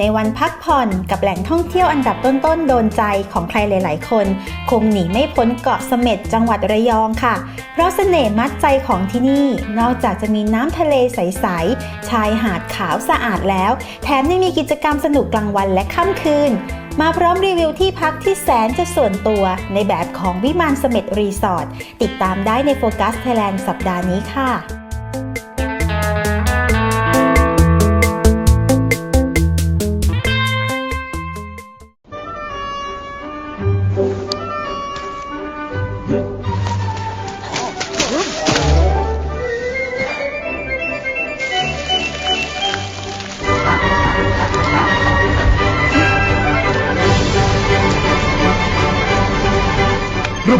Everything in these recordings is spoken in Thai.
ในวันพักผ่อนกับแหล่งท่องเที่ยวอันดับต้นๆ โดนใจของใครหลาย ๆ คน คงหนีไม่พ้นเกาะเสม็ดจังหวัดระยองค่ะ เพราะเสน่ห์มัดใจของที่นี่ นอกจากจะมีน้ำทะเลใส ๆ ชายหาดขาวสะอาดแล้ว แถมยังมีกิจกรรมสนุกกลางวันและค่ำคืน มาพร้อมรีวิวที่พักที่แสนจะส่วนตัวในแบบของวิมานเสม็ดรีสอร์ทติดตามได้ในโฟกัสไทยแลนด์สัปดาห์นี้ค่ะ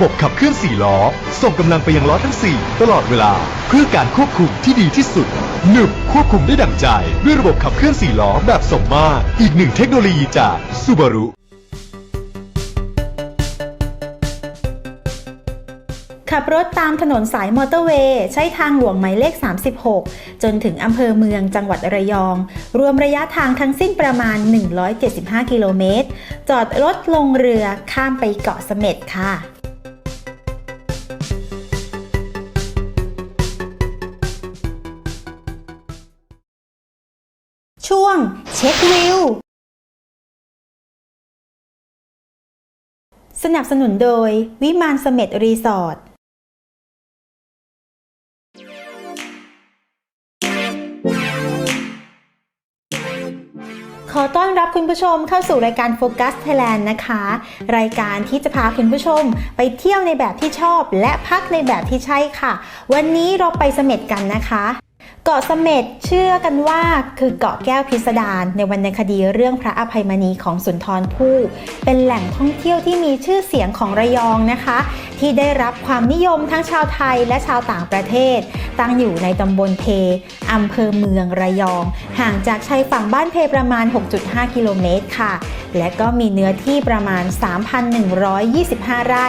ระบบขับเคลื่อน 4 ล้อ ส่งกำลังไปยังล้อทั้ง 4 ตลอดเวลา เพื่อการควบคุมที่ดีที่สุดหนึบควบคุมได้ดั่งใจ ด้วยระบบขับเคลื่อน 4 ล้อแบบสมมาตรอีกหนึ่งเทคโนโลยีจากซูบารุขับรถตามถนนสายมอเตอร์เวย์ ใช้ทางหลวงหมายเลข 36 จนถึงอำเภอเมืองจังหวัดระยอง รวมระยะทางทั้งสิ้นประมาณ 175 กิโลเมตร จอดรถลงเรือข้ามไปเกาะเสม็ดค่ะ สนับสนุนโดย วิมานเสม็ดรีสอร์ทขอต้อนรับคุณผู้ชมเข้าสู่รายการโฟกัสไทยแลนด์นะคะ รายการที่จะพาคุณผู้ชมไปเที่ยวในแบบที่ชอบ และพักในแบบที่ใช่ค่ะ วันนี้เราไปเสม็ดกันนะคะ เกาะเสม็ดเชื่อกันว่าคือเกาะแก้วพิสดารในวรรณคดีเรื่องพระอภัยมณีของสุนทรภู่เป็นแหล่งท่องเที่ยวที่มีชื่อเสียงของระยองนะคะ ที่ได้รับความนิยมทั้งชาวไทยและชาวต่างประเทศ ตั้งอยู่ในตำบลเพอำเภอเมืองระยอง ห่างจากชายฝั่งบ้านเพประมาณ 6.5 กิโลเมตรค่ะ และก็มีเนื้อที่ประมาณ 3,125 ไร่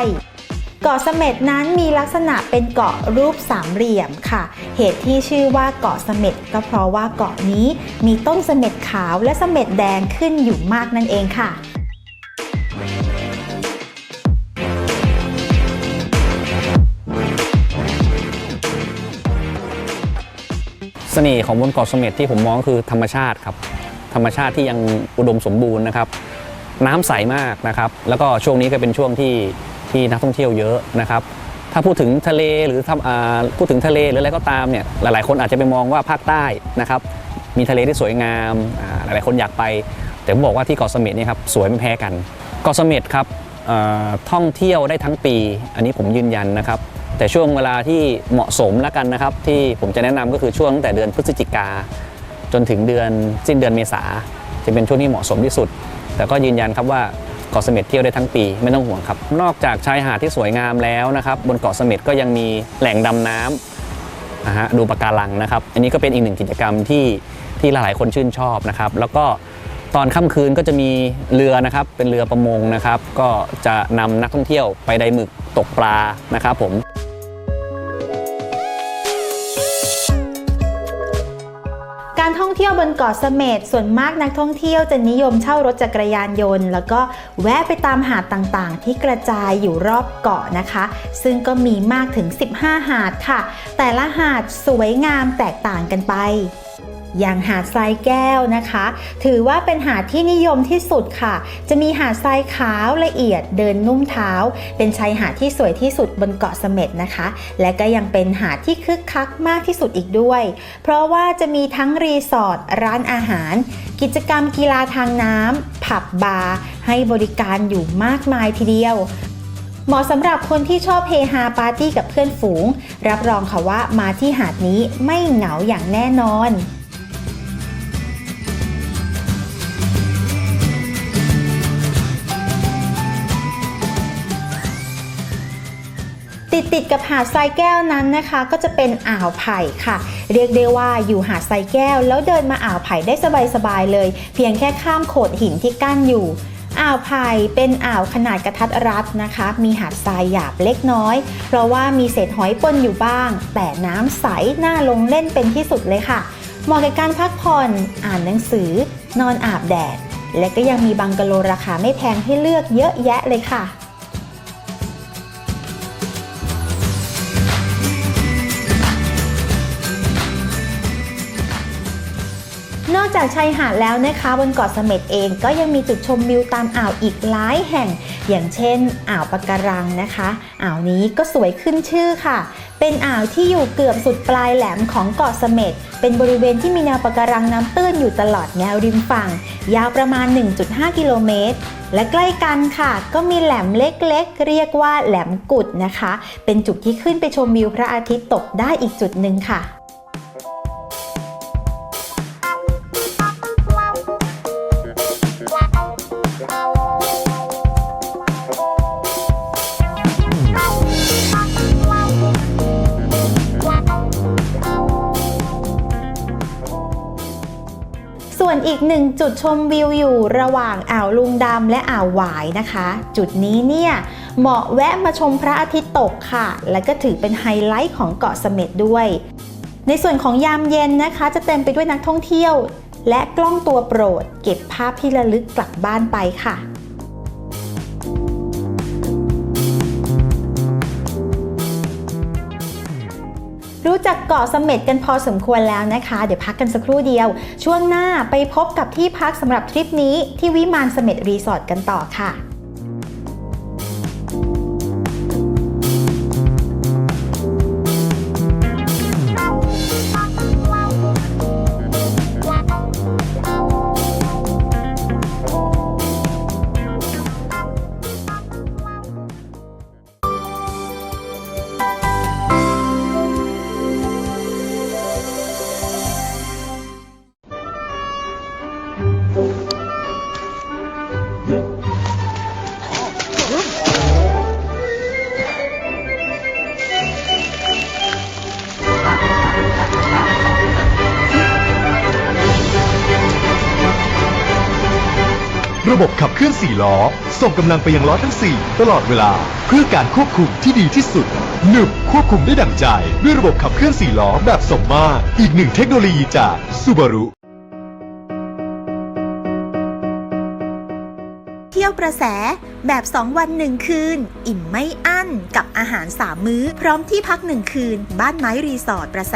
เกาะเสม็ดนั้นมีลักษณะเป็นเกาะรูปสามเหลี่ยมค่ะ เหตุที่ชื่อว่าเกาะเสม็ดก็เพราะว่าเกาะนี้มีต้นเสม็ดขาวและเสม็ดแดงขึ้นอยู่มากนั่นเองค่ะเสน่ห์ของบนเกาะเสม็ดที่ผมมองคือธรรมชาติครับ ธรรมชาติที่ยังอุดมสมบูรณ์นะครับ น้ำใสมากนะครับ แล้วก็ช่วงนี้ก็เป็นช่วงที่ ที่นักท่องเที่ยวเยอะนะครับถ้าพูดถึงทะเลหรือทำอ่าพูดถึงทะเลหรืออะไรก็ตามเนี่ยหลายๆ คนอาจจะไปมองว่าภาคใต้นะครับมีทะเลที่สวยงามหลายๆคนอยากไป แต่ผมบอกว่าที่เกาะเสม็ดเนี่ยครับสวยไม่แพ้กันเกาะเสม็ดครับท่องเที่ยวได้ทั้งปี อันนี้ผมยืนยันนะครับ แต่ช่วงเวลาที่เหมาะสมแล้วกันนะครับ ที่ผมจะแนะนำก็คือช่วงตั้งแต่เดือนพฤศจิกาจนถึงเดือนสิ้นเดือนเมษาจะเป็นช่วงที่เหมาะสมที่สุด แต่ก็ยืนยันครับว่า เกาะเสม็ดเที่ยวได้ทั้งปีไม่ต้องห่วงครับ นอกจากชายหาดที่สวยงามแล้วนะครับ บนเกาะเสม็ดก็ยังมีแหล่งดำน้ำนะฮะดูปะการังนะครับ อันนี้ก็เป็นอีกหนึ่งกิจกรรมที่ที่หลายๆคนชื่นชอบนะครับ แล้วก็ตอนค่ำคืนก็จะมีเรือนะครับ เป็นเรือประมงนะครับ ก็จะนำนักท่องเที่ยวไปไดหมึกตกปลานะครับผม การท่องเที่ยวบนเกาะเสม็ดส่วนมากนักท่องเที่ยวจะนิยมเช่ารถจักรยานยนต์ แล้วก็แวะไปตามหาดต่างๆ ที่กระจายอยู่รอบเกาะนะคะ ซึ่งก็มีมากถึง 15 หาดค่ะ แต่ละหาดสวยงามแตกต่างกันไป อย่างหาดทรายแก้วนะคะ ถือว่าเป็นหาดที่นิยมที่สุดค่ะ จะมีหาดทรายขาวละเอียดเดินนุ่มเท้า เป็นชายหาดที่สวยที่สุดบนเกาะเสม็ดนะคะ และก็ยังเป็นหาดที่คึกคักมากที่สุดอีกด้วย เพราะว่าจะมีทั้งรีสอร์ทร้านอาหาร กิจกรรมกีฬาทางน้ำผับบาร์ให้บริการอยู่มากมายทีเดียวเหมาะสำหรับคนที่ชอบเฮฮาปาร์ตี้กับเพื่อนฝูง รับรองค่ะว่ามาที่หาดนี้ไม่เหงาอย่างแน่นอน ติดติดๆกับหาดทรายแก้วนั้นนะคะ ก็จะเป็นอ่าวไผ่ค่ะ เรียกได้ว่าอยู่หาดทรายแก้ว แล้วเดินมาอ่าวไผ่ได้สบายๆเลย เพียงแค่ข้ามโขดหินที่กั้นอยู่อ่าวไผ่เป็นอ่าวขนาดกระทัดรัดนะคะ มีหาดทรายหยาบเล็กน้อย เพราะว่ามีเศษหอยปนอยู่บ้าง แต่น้ำใสน่าลงเล่นเป็นที่สุดเลยค่ะ เหมาะกับการพักผ่อน อ่านหนังสือ นอนอาบแดด และก็ยังมีบังกะโลราคาไม่แพงให้เลือกเยอะแยะเลยค่ะ จากชายหาดแล้วนะคะบนเกาะเสม็ดเองก็ยังมีจุดชมวิวตามอ่าวอีกหลายแห่ง อย่างเช่น อ่าวปะการังนะคะอ่าวนี้ก็สวยขึ้นชื่อค่ะ เป็นอ่าวที่อยู่เกือบสุดปลายแหลมของเกาะเสม็ดเป็นบริเวณที่มีแนวปะการังน้ำตื้นอยู่ตลอดแนวริมฝั่ง ยาวประมาณ 1.5 กิโลเมตรและใกล้กันค่ะ ก็มีแหลมเล็กๆ เรียกว่าแหลมกุดนะคะ เป็นจุดที่ขึ้นไปชมวิวพระอาทิตย์ตกได้อีกจุดหนึ่งค่ะ อีกหนึ่งจุดชมวิวอยู่ระหว่างอ่าวลุงดำและอ่าวหวายนะคะ จุดนี้เนี่ยเหมาะแวะมาชมพระอาทิตย์ตกค่ะ และก็ถือเป็นไฮไลท์ของเกาะเสม็ดด้วย ในส่วนของยามเย็นนะคะ จะเต็มไปด้วยนักท่องเที่ยว และกล้องตัวโปรด เก็บภาพที่ระลึกกลับบ้านไปค่ะ จักเกาะเสม็ดกันพอสมควรแล้วนะคะ เดี๋ยวพักกันสักครู่เดียว ช่วงหน้าไปพบกับที่พักสำหรับทริปนี้ที่วิมานเสม็ดรีสอร์ทกันต่อค่ะ บบขับเคลื่อน4ล้อ ส่งกำลังไปยังล้อทั้ง 4 ตลอดเวลา เพื่อการควบคุมที่ดีที่สุดหนึบควบคุมได้ดั่งใจ ด้วยระบบขับเคลื่อน4ล้อแบบสมมาตรอีกหนึ่งเทคโนโลยีจากซูบารุเที่ยวประแสแบบ 2 วัน 1 คืน อิ่มไม่อั้น กับอาหาร 3 มื้อ พร้อมที่พัก 1 คืน บ้านไม้รีสอร์ทประแส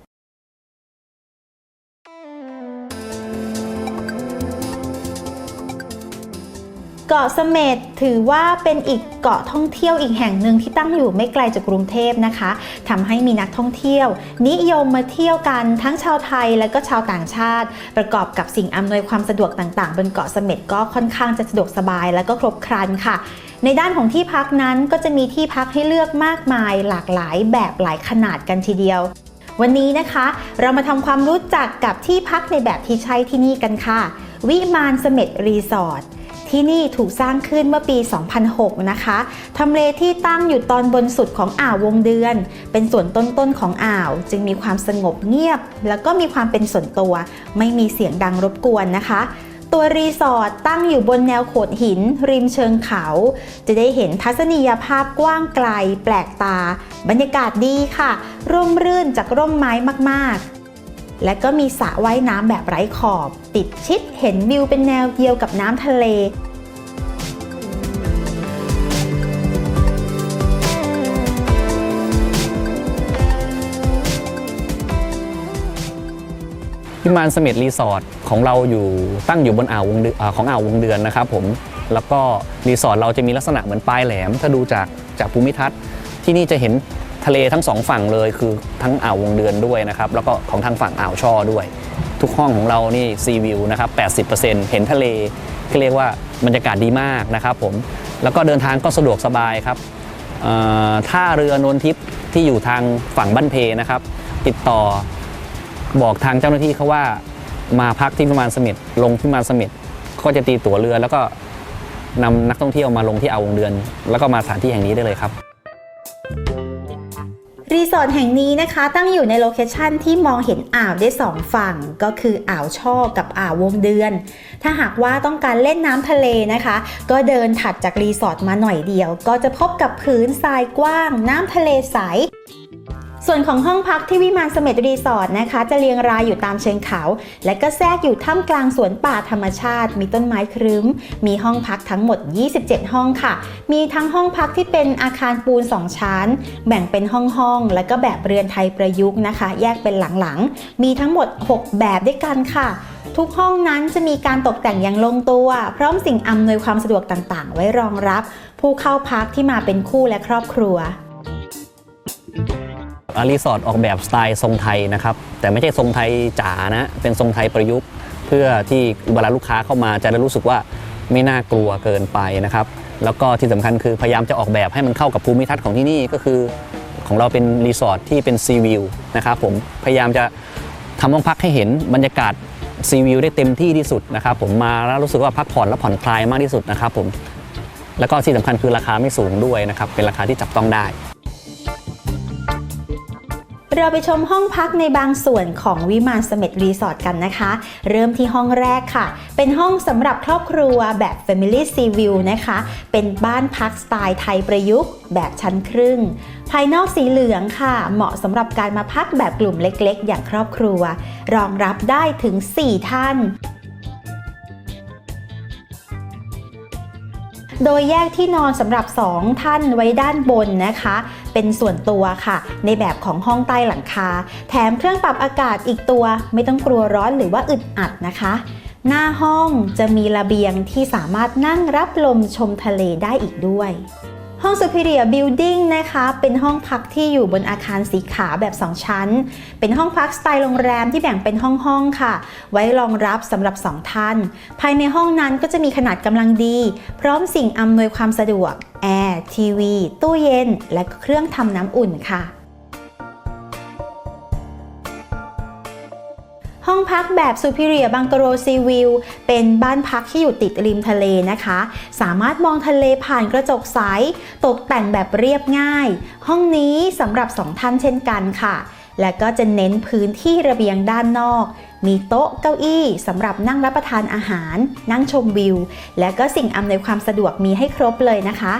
เกาะเสม็ดถือว่าเป็นอีกเกาะท่องเที่ยวอีกแห่งหนึ่งที่ตั้งอยู่ไม่ไกลจากกรุงเทพนะคะทำให้มีนักท่องเที่ยว นิยมมาเที่ยวกันทั้งชาวไทยและก็ชาวต่างชาติ ประกอบกับสิ่งอำนวยความสะดวกต่างๆ บนเกาะเสม็ดก็ค่อนข้างจะสะดวกสบายและก็ครบครันค่ะในด้านของที่พักนั้นก็จะมีที่พักให้เลือกมากมายหลากหลายแบบหลายขนาดกันทีเดียว วันนี้นะคะ เรามาทำความรู้จักกับที่พักในแบบที่ใช่ที่นี่กันค่ะ วิมานเสม็ดรีสอร์ท ที่นี่ถูกสร้างขึ้นเมื่อปี 2006 นะคะ ทำเลที่ตั้งอยู่ตอนบนสุดของอ่าววงเดือน เป็นส่วนต้นๆของอ่าว จึงมีความสงบเงียบ แล้วก็มีความเป็นส่วนตัว ไม่มีเสียงดังรบกวนนะคะตัวรีสอร์ทตั้งอยู่บนแนวโขดหิน ริมเชิงเขา จะได้เห็นทัศนียภาพกว้างไกล แปลกตา บรรยากาศดีค่ะ ร่มรื่นจากร่มไม้มากๆ และก็มีสระว่ายน้ำแบบไร้ขอบ ติดชิดเห็นวิวเป็นแนวเดียวกับน้ำทะเลวิมานสม็ดรีสอร์ทของเราอยู่ตั้งอยู่บนอ่าววงเดือนของอ่าววงเดือนนะครับผมแล้วก็รีสอร์ทเราจะมีลักษณะเหมือนปลายแหลม ถ้าดูจากจากภูมิทัศน์ที่นี่จะเห็น ทะเลทั้งสองฝั่งเลยคือทั้งอ่าววงเดือนด้วยนะครับแล้วก็ของทางฝั่งอ่าวช่อด้วย ทุกห้องของเรานี่ซีวิวนะครับ 80%เห็นทะเลก็เรียกว่าบรรยากาศดีมากนะครับผมแล้วก็เดินทางก็สะดวกสบายครับท่าเรือนนทิพย์ที่อยู่ทางฝั่งบ้านเพนะครับ ติดต่อบอกทางเจ้าหน้าที่เขาว่ามาพักที่พิมานสม็ดลงพิมานสม็ดก็จะตีตั๋วเรือแล้วก็นำนักท่องเที่ยวมาลงที่อ่าววงเดือน แล้วก็มาสถานที่แห่งนี้ได้เลยครับ รีสอร์ทแห่งนี้นะคะตั้งอยู่ในโลเคชันที่มองเห็นอ่าวได้สองฝั่ง ก็คืออ่าวช่อกับอ่าววงเดือน ถ้าหากว่าต้องการเล่นน้ำทะเลนะคะ ก็เดินถัดจากรีสอร์ทมาหน่อยเดียว ก็จะพบกับพื้นทรายกว้างน้ำทะเลใส ส่วนของห้องพักที่วิมานเสม็ดรีสอร์ทนะคะ จะเรียงรายอยู่ตามเชิงเขา และก็แทรกอยู่ท่ามกลางสวนป่าธรรมชาติ มีต้นไม้ครึ้ม มีห้องพักทั้งหมด 27 ห้องค่ะ มีทั้งห้องพักที่เป็นอาคารปูน 2 ชั้น แบ่งเป็นห้องๆแล้วก็แบบเรือนไทยประยุกต์นะคะ แยกเป็นหลังๆ มีทั้งหมด 6 แบบด้วยกันค่ะทุกห้องนั้นจะมีการตกแต่งอย่างลงตัว พร้อมสิ่งอำนวยความสะดวกต่างๆ ไว้รองรับ ผู้เข้าพักที่มาเป็นคู่และครอบครัว อารีสอร์ทออกแบบสไตล์ทรงไทยนะครับ แต่ไม่ใช่ทรงไทยจ๋านะ เป็นทรงไทยประยุกต์ เพื่อที่เวลาลูกค้าเข้ามาจะได้รู้สึกว่าไม่น่ากลัวเกินไปนะครับ แล้วก็ที่สำคัญคือพยายามจะออกแบบให้มันเข้ากับภูมิทัศน์ของที่นี่ก็คือ ของเราเป็นรีสอร์ทที่เป็นซีวิวนะครับผมพยายามจะทำห้องพักให้เห็นบรรยากาศซีวิวได้เต็มที่ที่สุดนะครับผมมาแล้วรู้สึกว่าพักผ่อนและผ่อนคลายมากที่สุดนะครับผมแล้วก็ที่สำคัญคือราคาไม่สูงด้วยนะครับเป็นราคาที่จับต้องได้ เราไปชมห้องพักในบางส่วนของวิมานเสม็ดรีสอร์ทกันนะคะ เริ่มที่ห้องแรกค่ะ เป็นห้องสำหรับครอบครัวแบบ Family Sea View นะคะ เป็นบ้านพักสไตล์ไทยประยุกต์แบบชั้นครึ่ง ภายนอกสีเหลืองค่ะ เหมาะสำหรับการมาพักแบบกลุ่มเล็กๆ อย่างครอบครัว รองรับได้ถึง 4 ท่านโดยแยกที่นอนสำหรับ 2 ท่านไว้ด้านบนนะคะ เป็นส่วนตัวค่ะ ในแบบของห้องใต้หลังคา แถมเครื่องปรับอากาศอีกตัว ไม่ต้องกลัวร้อนหรือว่าอึดอัดนะคะ หน้าห้องจะมีระเบียงที่สามารถนั่งรับลมชมทะเลได้อีกด้วย ห้อง Superior Building นะคะ เป็นห้องพักที่อยู่บนอาคารสีขาวแบบ 2 ชั้น เป็นห้องพักสไตล์โรงแรมที่แบ่งเป็นห้องๆค่ะ ไว้รองรับสำหรับ 2 ท่าน ภายในห้องนั้นก็จะมีขนาดกำลังดี พร้อมสิ่งอำนวยความสะดวก แอร์ ทีวี ตู้เย็น และเครื่องทำน้ำอุ่นค่ะ ห้องพักแบบ Superior Bungalow Sea View เป็นบ้านพักที่อยู่ติดริมทะเลนะคะ สามารถมองทะเลผ่านกระจกใส ตกแต่งแบบเรียบง่าย ห้องนี้สำหรับสองท่านเช่นกันค่ะ และก็จะเน้นพื้นที่ระเบียงด้านนอก มีโต๊ะเก้าอี้สำหรับนั่งรับประทานอาหาร นั่งชมวิว และก็สิ่งอำนวยความสะดวกมีให้ครบเลยนะคะ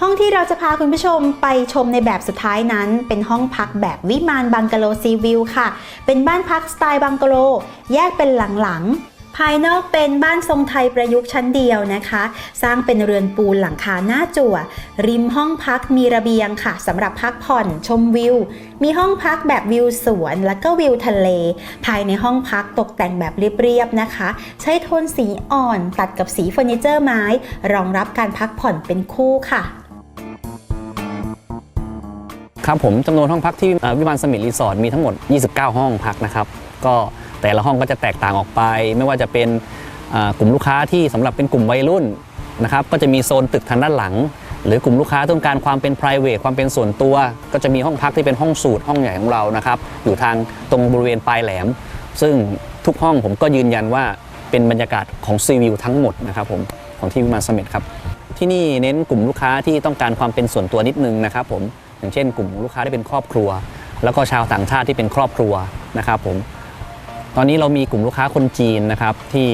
ห้องที่เราจะพาคุณผู้ชมไปชมในแบบสุดท้ายนั้น เป็นห้องพักแบบวิมานบังกะโลซีวิวค่ะ เป็นบ้านพักสไตล์บังกะโล แยกเป็นหลังๆ ภายนอกเป็นบ้านทรงไทยประยุกต์ชั้นเดียวนะคะ สร้างเป็นเรือนปูนหลังคาหน้าจั่ว ริมห้องพักมีระเบียงค่ะสำหรับพักผ่อนชมวิว มีห้องพักแบบวิวสวนและก็วิวทะเล ภายในห้องพักตกแต่งแบบเรียบๆนะคะ ใช้โทนสีอ่อนตัดกับสีเฟอร์นิเจอร์ไม้ รองรับการพักผ่อนเป็นคู่ค่ะ ครับผมจำนวนห้องพักที่วิมานสมิธรีสอร์ทมีทั้งหมด 29 ห้องพักนะครับก็แต่ละห้องก็จะแตกต่างออกไป ไม่ว่าจะเป็นกลุ่มลูกค้าที่สำหรับเป็นกลุ่มวัยรุ่นนะครับก็จะมีโซนตึกทางด้านหลัง หรือกลุ่มลูกค้าต้องการความเป็น p r i v a t ความเป็นส่วนตัว ก็จะมีห้องพักที่เป็นห้องสูตรห้องใหญ่ของเรานะครับอยู่ทางตรงบริเวณปลายแหลม ซึ่งทุกห้องผมก็ยืนยันว่าเป็นบรรยากาศของซีวิวทั้งหมดนะครับผมของที่วิมานสมิธครับที่นี่เน้นกลุ่มลูกค้าที่ต้องการความเป็นส่วนตัวนิดนึงนะครับผม อย่างเช่น กลุ่มลูกค้าที่เป็นครอบครัว แล้วก็ชาวต่างชาติที่เป็นครอบครัวนะครับผมตอนนี้เรามีกลุ่มลูกค้าคนจีนนะครับที่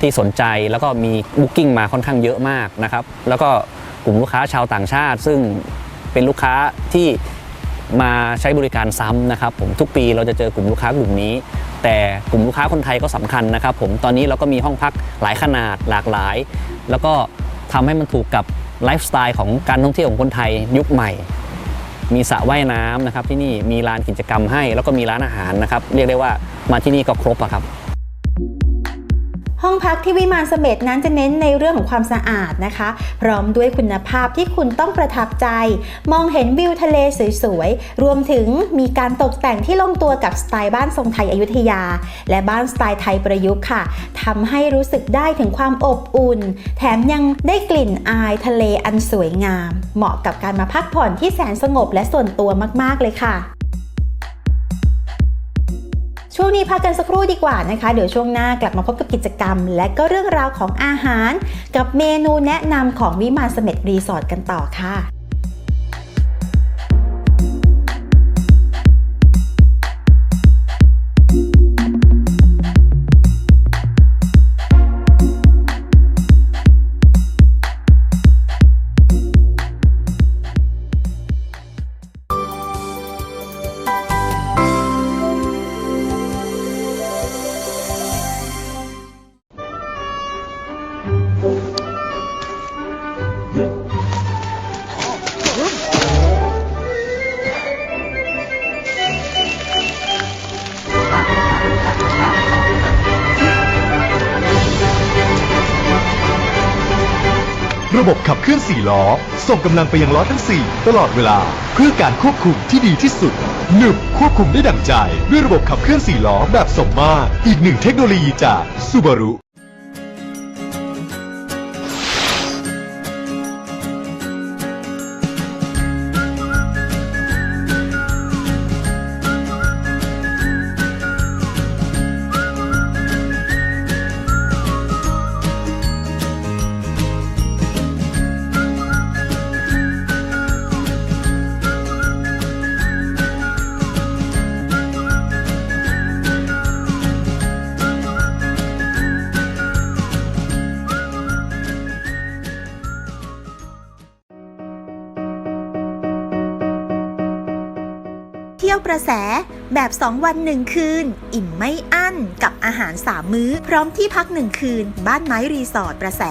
ที่สนใจแล้วก็มีบุ๊กิ้งมาค่อนข้างเยอะมากนะครับแล้วก็กลุ่มลูกค้าชาวต่างชาติ ซึ่งเป็นลูกค้าที่มาใช้บริการซ้ำนะครับผมทุกปีเราจะเจอกลุ่มลูกค้ากลุ่มนี้ แต่กลุ่มลูกค้าคนไทยก็สำคัญนะครับ ผมตอนนี้เราก็มีห้องพักหลายขนาดหลากหลาย แล้วก็ทำให้มันถูกกับไลฟ์สไตล์ของการท่องเที่ยวของคนไทยยุคใหม่ มีสระว่ายน้ำนะครับที่นี่มีลานกิจกรรมให้ แล้วก็มีร้านอาหารนะครับเรียกได้ว่ามาที่นี่ก็ครบอะครับ ห้องพักที่วิมานเสม็ดนั้นจะเน้นในเรื่องของความสะอาดนะคะ พร้อมด้วยคุณภาพที่คุณต้องประทับใจ มองเห็นวิวทะเลสวยๆ รวมถึงมีการตกแต่งที่ลงตัวกับสไตล์บ้านทรงไทยอยุธยา และบ้านสไตล์ไทยประยุกต์ค่ะทำให้รู้สึกได้ถึงความอบอุ่น แถมยังได้กลิ่นอายทะเลอันสวยงาม เหมาะกับการมาพักผ่อนที่แสนสงบและส่วนตัวมากๆเลยค่ะ ช่วงนี้พักกันสักครู่ดีกว่านะคะ เดี๋ยวช่วงหน้ากลับมาพบกับกิจกรรม และก็เรื่องราวของอาหาร กับเมนูแนะนำของวิมานเสม็ดรีสอร์ทกันต่อค่ะระ ล้อ ส่งกำลังไปยังล้อทั้ง 4 ตลอดเวลา เพื่อการควบคุมที่ดีที่สุดหนึบควบคุมได้ดั่งใจ ด้วยระบบขับเคลื่อน4ล้อแบบสมมาตรอีกหนึ่งเทคโนโลยีจากซูบารุ แบบ 2 วัน 1 คืน อิ่มไม่อั้นกับอาหาร 3 มื้อ พร้อมที่พัก 1 คืน บ้านไม้รีสอร์ทประแส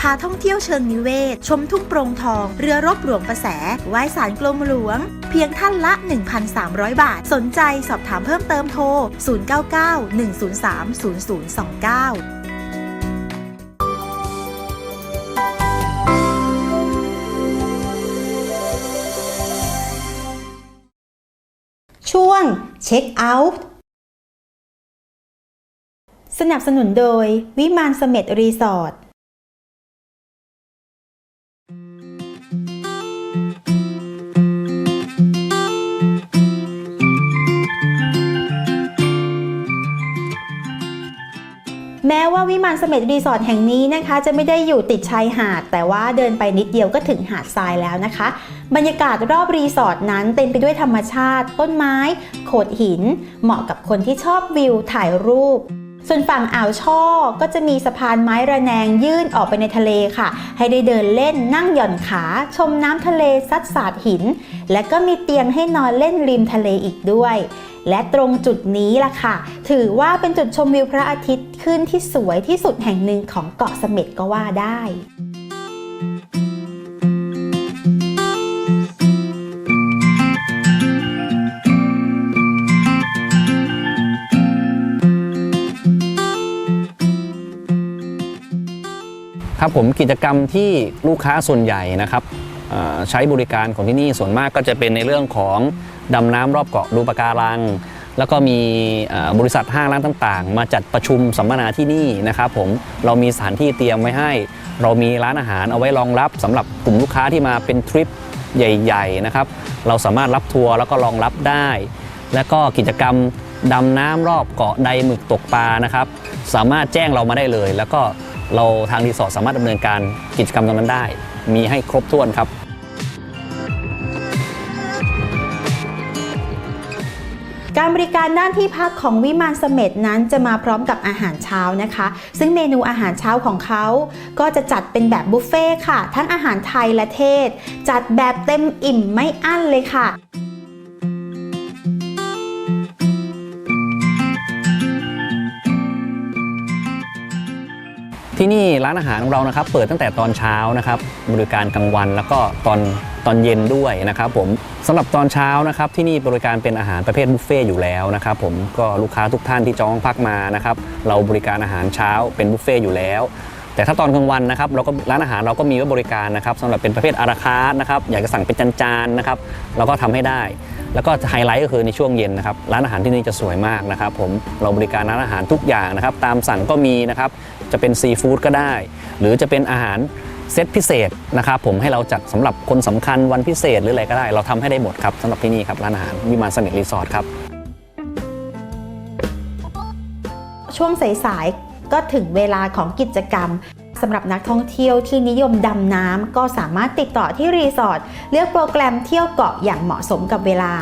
พาท่องเที่ยวเชิงนิเวศ ชมทุ่งโปร่งทอง เรือรบหลวงประแสไหว้สารกลมหลวง เพียงท่านละ 1,300 บาท สนใจสอบถามเพิ่มเติมโทร 099 103 0029 เช็คเอาท์สนับสนุนโดยวิมานเสม็ดรีสอร์ท แม้ว่าวิมานเสม็ดรีสอร์ทแห่งนี้นะคะ จะไม่ได้อยู่ติดชายหาด แต่ว่าเดินไปนิดเดียวก็ถึงหาดทรายแล้วนะคะ บรรยากาศรอบรีสอร์ทนั้นเต็มไปด้วยธรรมชาติ ต้นไม้ โขดหิน เหมาะกับคนที่ชอบวิวถ่ายรูป ส่วนฝั่งอ่าวช่อก็จะมีสะพานไม้ระแนงยื่นออกไปในทะเลค่ะ ให้ได้เดินเล่นนั่งหย่อนขา ชมน้ำทะเลซัดสาดหิน และก็มีเตียงให้นอนเล่นริมทะเลอีกด้วย และตรงจุดนี้ล่ะค่ะ ถือว่าเป็นจุดชมวิวพระอาทิตย์ขึ้นที่สวยที่สุดแห่งหนึ่งของเกาะเสม็ดก็ว่าได้ ครับผมกิจกรรมที่ลูกค้าส่วนใหญ่นะครับใช้บริการของที่นี่ส่วนมากก็จะเป็นในเรื่องของดำน้ำรอบเกาะดูปะการัง แล้วก็มีบริษัทห้างร้านต่างๆ มาจัดประชุมสัมมนาที่นี่นะครับผมเรามีสถานที่เตรียมไว้ให้ เรามีร้านอาหารเอาไว้รองรับสำหรับกลุ่มลูกค้าที่มาเป็นทริปใหญ่ๆนะครับเราสามารถรับทัวร์แล้วก็รองรับได้ และก็กิจกรรมดำน้ำรอบเกาะใดหมึกตกปลานะครับ สามารถแจ้งเรามาได้เลย แล้วก็ เราทางรีสอร์ทสามารถดำเนินการกิจกรรมตรงนั้นได้ มีให้ครบถ้วนครับการบริการด้านที่พักของวิมานเสม็ดนั้นจะมาพร้อมกับอาหารเช้านะคะ ซึ่งเมนูอาหารเช้าของเขา ก็จะจัดเป็นแบบบุฟเฟ่ค่ะ ทั้งอาหารไทยและเทศ จัดแบบเต็มอิ่มไม่อั้นเลยค่ะ ที่นี่ร้านอาหารของเรานะครับ เปิดตั้งแต่ตอนเช้านะครับบริการกลางวันแล้วก็ตอนตอนเย็นด้วยนะครับผมสำหรับตอนเช้านะครับที่นี่บริการเป็นอาหารประเภทบุฟเฟ่ต์อยู่แล้วนะครับผมก็ลูกค้าทุกท่านที่จองพักมานะครับเราบริการอาหารเช้าเป็นบุฟเฟ่ต์อยู่แล้ว แต่ถ้าตอนกลางวันนะครับเราก็ร้านอาหารเราก็มีไว้บริการนะครับสำหรับเป็นประเภทอาราคาร์ทนะครับอยากจะสั่งเป็นจานๆนะครับเราก็ทำให้ได้ แล้วก็ไฮไลท์ก็คือในช่วงเย็นนะครับร้านอาหารที่นี่จะสวยมากนะครับผมเราบริการร้านอาหารทุกอย่างนะครับตามสั่งก็มีนะครับ จะเป็นซีฟู้ดก็ได้ หรือจะเป็นอาหารเซตพิเศษนะครับผมให้เราจัดสำหรับคนสำคัญวันพิเศษหรืออะไรก็ได้ เราทำให้ได้หมดครับสำหรับที่นี่ครับร้านอาหารวิมานเสน่ห์รีสอร์ทครับ ช่วงสายๆก็ถึงเวลาของกิจกรรมสำหรับนักท่องเที่ยวที่นิยมดำน้ำก็สามารถติดต่อที่รีสอร์ทเลือกโปรแกรมเที่ยวเกาะอย่างเหมาะสมกับเวลา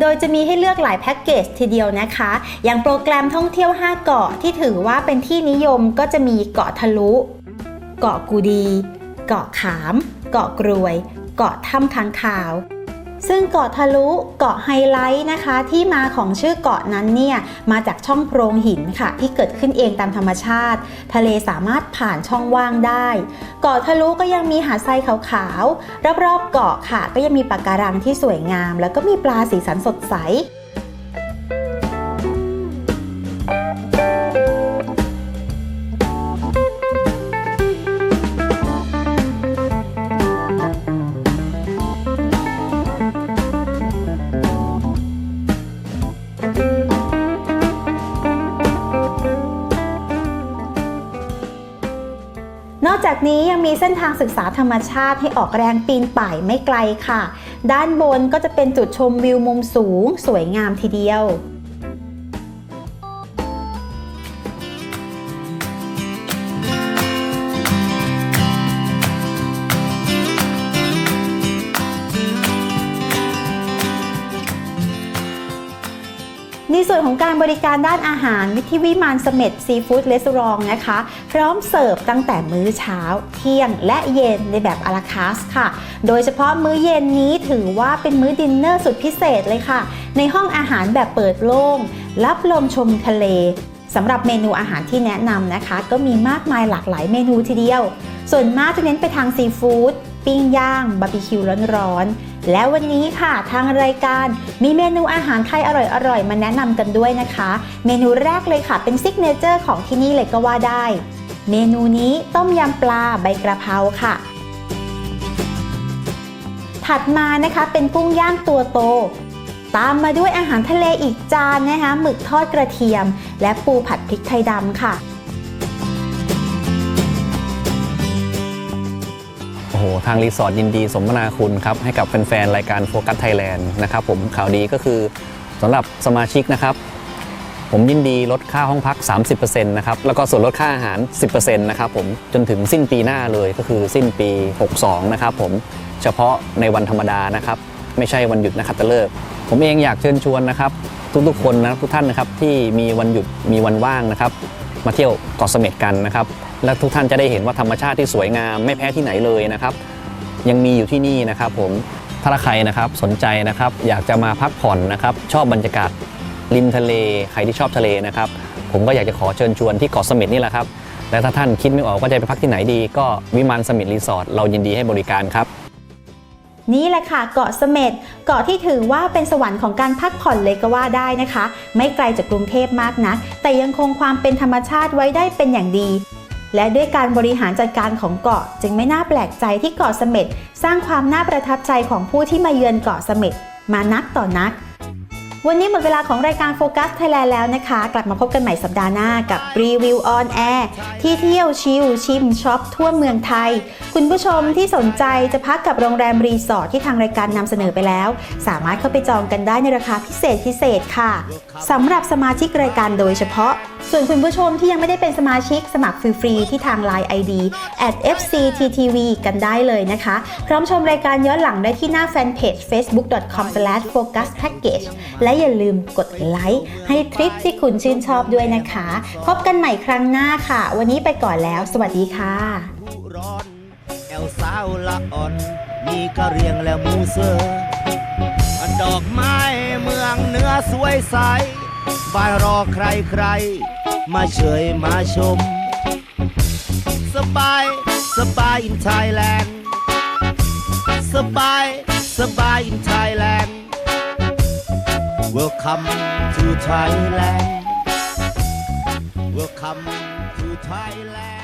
โดยจะมีให้เลือกหลายแพ็กเกจทีเดียวนะคะ อย่างโปรแกรมท่องเที่ยว 5 เกาะที่ถือว่าเป็นที่นิยมก็จะมีเกาะทะลุ เกาะกูดี เกาะขาม เกาะกรวย เกาะถ้ำค้างคาว ซึ่งเกาะทะลุเกาะไฮไลท์นะคะ ที่มาของชื่อเกาะนั้นเนี่ยมาจากช่องโพรงหินค่ะ ที่เกิดขึ้นเองตามธรรมชาติ ทะเลสามารถผ่านช่องว่างได้ เกาะทะลุก็ยังมีหาดทรายขาวๆรอบๆเกาะค่ะ ก็ยังมีปะการังที่สวยงาม แล้วก็มีปลาสีสันสดใส เส้นทางศึกษาธรรมชาติให้ออกแรงปีนป่ายไม่ไกลค่ะ ด้านบนก็จะเป็นจุดชมวิวมุมสูง สวยงามทีเดียว ในส่วนของการบริการด้านอาหารวิที่วิมานเสม็ดซีฟู้ดเลสอรองนะคะ พร้อมเสิร์ฟตั้งแต่มื้อเช้า เที่ยงและเย็นในแบบอาราคาสค่ะ โดยเฉพาะมื้อเย็นนี้ถือว่าเป็นมื้อดินเนอร์สุดพิเศษเลยค่ะ ในห้องอาหารแบบเปิดโล่ง รับลมชมทะเลสำหรับเมนูอาหารที่แนะนำนะคะ ก็มีมากมายหลากหลายเมนูทีเดียว ส่วนมากจะเน้นไปทางซีฟู้ดปิ้งย่างบาร์บีคิวร้อนๆ และวันนี้ค่ะทางรายการมีเมนูอาหารไทยอร่อยๆ มาแนะนำกันด้วยนะคะ เมนูแรกเลยค่ะเป็นซิกเนเจอร์ของที่นี่เลยก็ว่าได้ เมนูนี้ต้มยำปลาใบกระเพราค่ะ ถัดมานะคะเป็นกุ้งย่างตัวโต ตามมาด้วยอาหารทะเลอีกจานนะคะหมึกทอดกระเทียม และปูผัดพริกไทยดำค่ะ โอ้โห ทางรีสอร์ทยินดีสมนาคุณครับ ให้กับแฟนๆ รายการโฟกัสไทยแลนด์นะครับผมข่าวดีก็คือสำหรับสมาชิกนะครับ ผมยินดีลดค่าห้องพัก 30%นะครับ แล้วก็ส่วนลดค่าอาหาร 10%นะครับผมจนถึงสิ้นปีหน้าเลยก็คือสิ้นปี 62 นะครับผมเฉพาะในวันธรรมดานะครับ ไม่ใช่วันหยุดนะครับตะเลิก ผมเองอยากเชิญชวนนะครับ ทุกๆคนนะทุกท่านนะครับที่มีวันหยุดมีวันว่างนะครับ มาเที่ยวเกาะเสม็ดกันนะครับ และทุกท่านจะได้เห็นว่าธรรมชาติที่สวยงามไม่แพ้ที่ไหนเลยนะครับ ยังมีอยู่ที่นี่นะครับ ผมถ้าใครนะครับสนใจนะครับ อยากจะมาพักผ่อนนะครับ ชอบบรรยากาศริมทะเลใครที่ชอบทะเลนะครับ ผมก็อยากจะขอเชิญชวนที่เกาะเสม็ดนี่แหละครับและถ้าท่านคิดไม่ออกว่าจะไปพักที่ไหนดี ก็วิมานเสม็ดรีสอร์ทเรายินดีให้บริการครับนี่แหละค่ะเกาะเสม็ดเกาะที่ถือว่าเป็นสวรรค์ของการพักผ่อนเลยก็ว่าได้นะคะ ไม่ไกลจากกรุงเทพมากนัก แต่ยังคงความเป็นธรรมชาติไว้ได้เป็นอย่างดี และด้วยการบริหารจัดการของเกาะ จึงไม่น่าแปลกใจที่เกาะเสม็ดสร้างความน่าประทับใจของผู้ที่มาเยือนเกาะเสม็ดมานักต่อนัก วันนี้หมดเวลาของรายการโฟกัสไทยแลนด์แล้วนะคะ กลับมาพบกันใหม่สัปดาห์หน้ากับรีวิวออนแอร์ที่เที่ยวชิลชิมช็อปทั่วเมืองไทย คุณผู้ชมที่สนใจจะพักกับโรงแรมรีสอร์ทที่ทางรายการนำเสนอไปแล้ว สามารถเข้าไปจองกันได้ในราคาพิเศษพิเศษค่ะสำหรับสมาชิกรายการโดยเฉพาะ ส่วนคุณผู้ชมที่ยังไม่ได้เป็นสมาชิกสมัครฟรีๆที่ทาง Line ID at fcttv กันได้เลยนะคะ พร้อมชมรายการย้อนหลังได้ที่หน้าแฟนเพจ facebook.com/focuspackage และอย่าลืมกดไลค์ให้ทริปที่คุณชื่นชอบด้วยนะคะ พบกันใหม่ครั้งหน้าค่ะ วันนี้ไปก่อนแล้ว สวัสดีค่ะร้อนแอวสาวละอ่อนมีกะเรียงและมูเซอร์ดอกไม้เมืองเนื้อสวยใสบายรอใครใคร มาเฉยมาชม สบาย สบายอินไทยแลนด์ สบาย สบายอินไทยแลนด์ Welcome to Thailand Welcome to Thailand